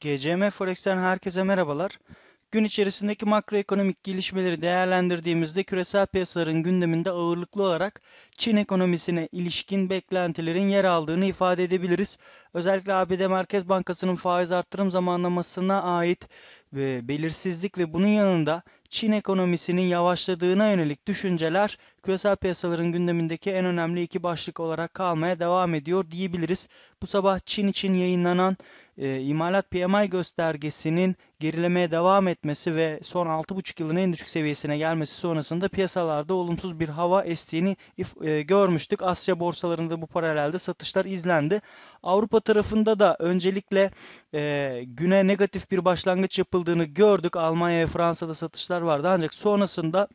GCM Forex'ten herkese merhabalar. Gün içerisindeki makroekonomik gelişmeleri değerlendirdiğimizde küresel piyasaların gündeminde ağırlıklı olarak Çin ekonomisine ilişkin beklentilerin yer aldığını ifade edebiliriz. Özellikle ABD Merkez Bankası'nın faiz arttırım zamanlamasına ait ve belirsizlik ve bunun yanında Çin ekonomisinin yavaşladığına yönelik düşünceler küresel piyasaların gündemindeki en önemli iki başlık olarak kalmaya devam ediyor diyebiliriz. Bu sabah Çin için yayınlanan e, imalat PMI göstergesinin gerilemeye devam etmesi ve son 6,5 yılın en düşük seviyesine gelmesi sonrasında piyasalarda olumsuz bir hava estiğini e, görmüştük. Asya borsalarında bu paralelde satışlar izlendi. Avrupa tarafında da öncelikle e, güne negatif bir başlangıç yapıldığını gördük. Almanya ve Fransa'da satışlar vardı ancak sonrasında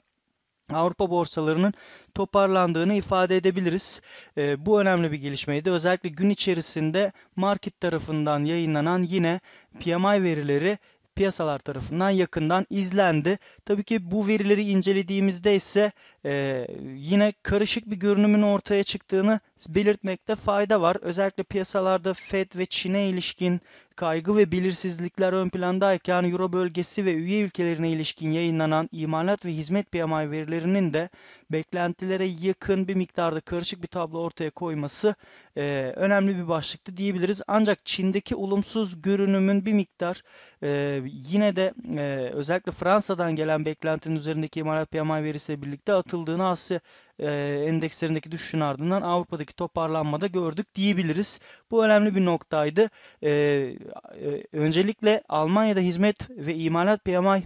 Avrupa borsalarının toparlandığını ifade edebiliriz. E, bu önemli bir gelişmeydi. Özellikle gün içerisinde market tarafından yayınlanan yine PMI verileri piyasalar tarafından yakından izlendi. Tabii ki bu verileri incelediğimizde ise e, yine karışık bir görünümün ortaya çıktığını belirtmekte fayda var. Özellikle piyasalarda Fed ve Çin'e ilişkin kaygı ve belirsizlikler ön plandayken Euro bölgesi ve üye ülkelerine ilişkin yayınlanan imalat ve hizmet PMI verilerinin de beklentilere yakın bir miktarda karışık bir tablo ortaya koyması e, önemli bir başlıktı diyebiliriz. Ancak Çin'deki olumsuz görünümün bir miktar e, yine de e, özellikle Fransa'dan gelen beklentinin üzerindeki imalat PMI verisiyle birlikte atıldığını Asya e, endekslerindeki düşüşün ardından Avrupa'daki toparlanmada gördük diyebiliriz. Bu önemli bir noktaydı. E, e, öncelikle Almanya'da hizmet ve imalat PMI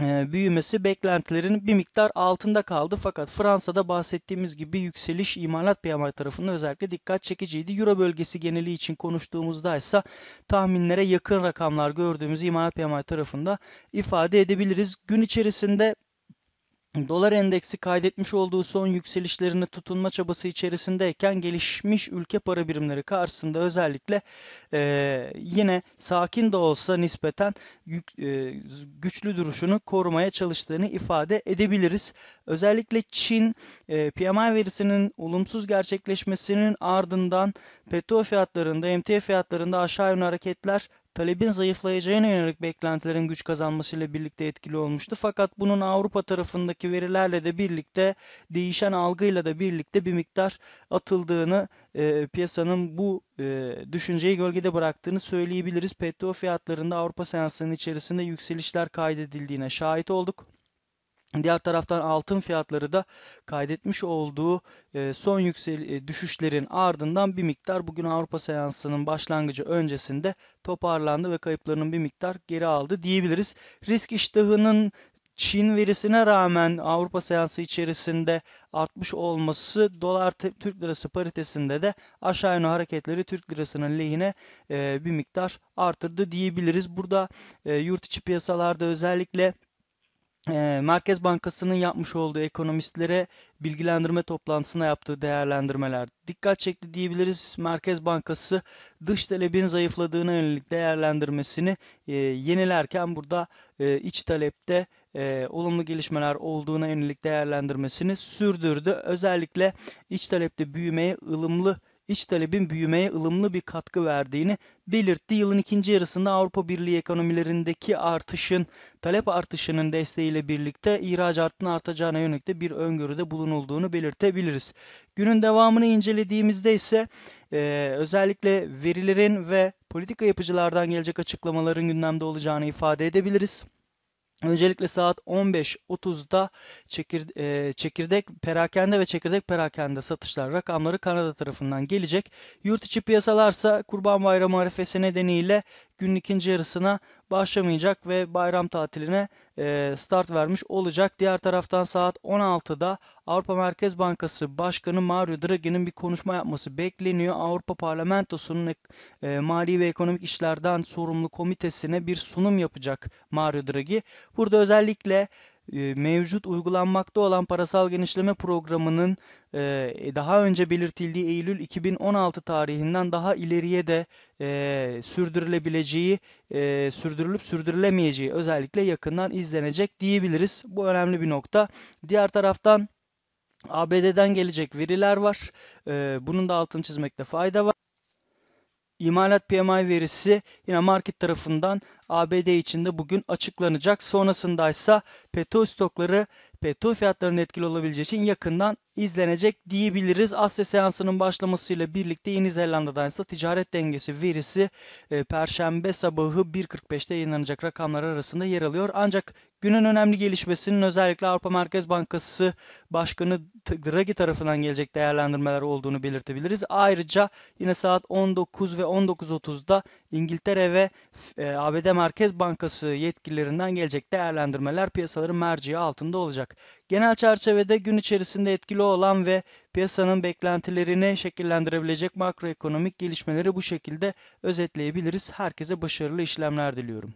e, büyümesi beklentilerin bir miktar altında kaldı. Fakat Fransa'da bahsettiğimiz gibi yükseliş imalat PMI tarafında özellikle dikkat çekiciydi. Euro bölgesi geneli için konuştuğumuzda ise tahminlere yakın rakamlar gördüğümüz imalat PMI tarafında ifade edebiliriz. Gün içerisinde Dolar endeksi kaydetmiş olduğu son yükselişlerini tutunma çabası içerisindeyken gelişmiş ülke para birimleri karşısında özellikle e, yine sakin de olsa nispeten yük, e, güçlü duruşunu korumaya çalıştığını ifade edebiliriz. Özellikle Çin e, PMI verisinin olumsuz gerçekleşmesinin ardından petrol fiyatlarında, emtia fiyatlarında aşağı yönlü hareketler talebin zayıflayacağına yönelik beklentilerin güç kazanmasıyla birlikte etkili olmuştu. Fakat bunun Avrupa tarafındaki verilerle de birlikte değişen algıyla da birlikte bir miktar atıldığını e, piyasanın bu e, düşünceyi gölgede bıraktığını söyleyebiliriz. Petrol fiyatlarında Avrupa seanslarının içerisinde yükselişler kaydedildiğine şahit olduk. Diğer taraftan altın fiyatları da kaydetmiş olduğu e, son yüksel e, düşüşlerin ardından bir miktar bugün Avrupa seansının başlangıcı öncesinde toparlandı ve kayıplarının bir miktar geri aldı diyebiliriz. Risk iştahının Çin verisine rağmen Avrupa seansı içerisinde artmış olması dolar Türk lirası paritesinde de aşağı yönlü hareketleri Türk lirasının lehine e, bir miktar artırdı diyebiliriz. Burada yurt içi piyasalarda özellikle Merkez Bankası'nın yapmış olduğu ekonomistlere bilgilendirme toplantısına yaptığı değerlendirmeler dikkat çekti diyebiliriz. Merkez Bankası dış talebin zayıfladığına yönelik değerlendirmesini yenilerken burada iç talepte olumlu gelişmeler olduğuna yönelik değerlendirmesini sürdürdü. Özellikle iç talepte büyümeye ılımlı iç talebin büyümeye ılımlı bir katkı verdiğini belirtti. Yılın ikinci yarısında Avrupa Birliği ekonomilerindeki artışın, talep artışının desteğiyle birlikte ihracatın artacağına yönelik de bir öngörüde bulunulduğunu belirtebiliriz. Günün devamını incelediğimizde ise e, özellikle verilerin ve politika yapıcılardan gelecek açıklamaların gündemde olacağını ifade edebiliriz. Öncelikle saat 15.30'da çekir, e, çekirdek perakende ve çekirdek perakende satışlar rakamları Kanada tarafından gelecek. Yurt içi piyasalarsa Kurban Bayramı arifesi nedeniyle günün ikinci yarısına başlamayacak ve bayram tatiline e, start vermiş olacak. Diğer taraftan saat 16'da Avrupa Merkez Bankası Başkanı Mario Draghi'nin bir konuşma yapması bekleniyor. Avrupa Parlamentosu'nun e, mali ve ekonomik işlerden sorumlu komitesine bir sunum yapacak Mario Draghi. Burada özellikle e, mevcut uygulanmakta olan parasal genişleme programının e, daha önce belirtildiği Eylül 2016 tarihinden daha ileriye de e, sürdürülebileceği, sürdürülüp sürdürülemeyeceği özellikle yakından izlenecek diyebiliriz. Bu önemli bir nokta. Diğer taraftan ABD'den gelecek veriler var. Bunun da altını çizmekte fayda var. İmalat PMI verisi yine market tarafından ABD içinde bugün açıklanacak. Sonrasında ise petrol stokları petrol fiyatlarının etkili olabileceği için yakından izlenecek diyebiliriz. Asya seansının başlamasıyla birlikte Yeni Zelanda'dan ise ticaret dengesi verisi e, Perşembe sabahı 1.45'te yayınlanacak rakamlar arasında yer alıyor. Ancak günün önemli gelişmesinin özellikle Avrupa Merkez Bankası Başkanı Draghi tarafından gelecek değerlendirmeler olduğunu belirtebiliriz. Ayrıca yine saat 19 ve 19.30'da İngiltere ve e, ABD Merkez Bankası yetkililerinden gelecek değerlendirmeler piyasaların merciği altında olacak. Genel çerçevede gün içerisinde etkili olan ve piyasanın beklentilerini şekillendirebilecek makroekonomik gelişmeleri bu şekilde özetleyebiliriz. Herkese başarılı işlemler diliyorum.